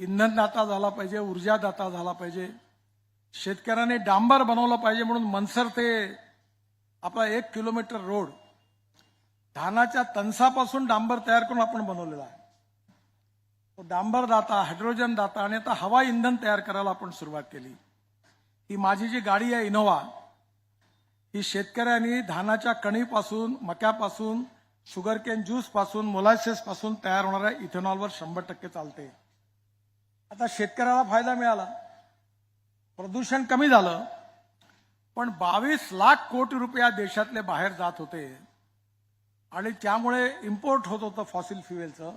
इंधनदाता झाला पाहिजे ऊर्जादाता झाला पाहिजे. शेतकऱ्याने डांबर बनवलं पाहिजे म्हणून मनसर ते आपला एक किलोमीटर रोड धानाच्या तणसापासून डांबर तयार करून आपण बनवलेला आहे. तो डांबर दाता हायड्रोजन दाता आणि आता हवा इंधन तयार करायला आपण सुरुवात केली. ही माझी जी गाडी आहे इनोव्हा ही शेतकऱ्यांनी धानाच्या कणीपासून मक्यापासून शुगरकेन ज्यूसपासून ज्यूस तयार होणाऱ्या इथेनॉलवर शंभर टक्के चालते. आता शेतकऱ्याला फायदा मिळाला. प्रदूषण कमी झालं पण बावीस लाख कोटी रुपया देशातले बाहेर जात होते. आणि त्यामुळे इम्पोर्ट होत होतं फॉसिल फ्युएलचं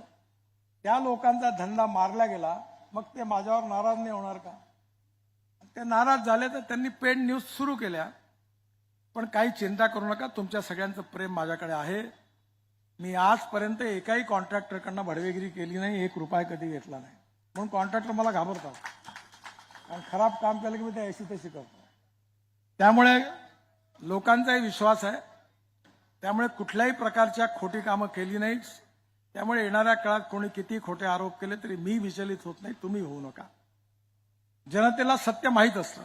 त्या लोकांचा धंदा मारला गेला. मग ते माझ्यावर नाराज नाही होणार का? ते नाराज झाले तर त्यांनी पेड न्यूज सुरू केल्या. पण काही चिंता करू नका तुमच्या सगळ्यांचं प्रेम माझ्याकडे आहे. मी आजपर्यंत एकाही कॉन्ट्रॅक्टरकडनं भडवेगिरी केली नाही एक रुपया कधी घेतला नाही. म्हणून कॉन्ट्रॅक्टर मला घाबरतात. कारण खराब काम केलं की मी ते ऐशी तशी करतो. त्यामुळे लोकांचाही विश्वास आहे. त्यामुळे कुठल्याही प्रकारच्या खोटी कामं केली नाहीत. त्यामुळे येणाऱ्या काळात कोणी किती खोटे आरोप केले तरी मी विचलित होत नाही तुम्ही होऊ नका. जनतेला सत्य माहीत असतं.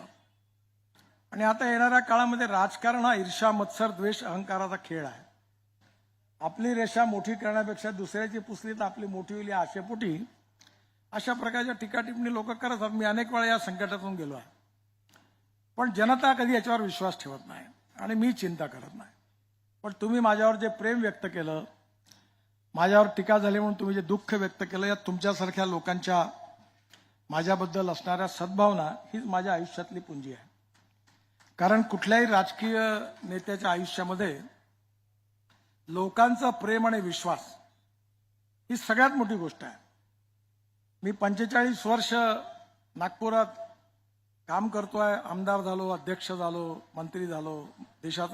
आणि आता येणाऱ्या काळामध्ये राजकारण हा ईर्षा मत्सर द्वेष अहंकाराचा खेळ आहे. आपली रेषा मोठी करण्यापेक्षा दुसऱ्याची पुसली तर आपली मोठी होईल या आशेपोटी अशा प्रकारच्या टीकाटिप्पणी लोक करत आहेत. मी अनेक वेळा या संकटातून गेलो आहे. पण जनता कधी याच्यावर विश्वास ठेवत नाही आणि मी चिंता करत नाही. पण तुम्ही माझ्यावर जे प्रेम व्यक्त केलं माझ्यावर टीका झाली म्हणून तुम्ही जे दुःख व्यक्त केलं या तुमच्यासारख्या लोकांच्या माझ्याबद्दल असणाऱ्या सद्भावना हीच माझ्या आयुष्यातली पुंजी आहे. कारण कुठल्याही राजकीय नेत्याच्या आयुष्यामध्ये लोकांचा प्रेम आणि विश्वास ही सगळ्यात मोठी गोष्ट आहे. मी पंचेचाळीस वर्ष नागपुरात काम करतोय. आमदार झालो अध्यक्ष झालो मंत्री झालो देशाचा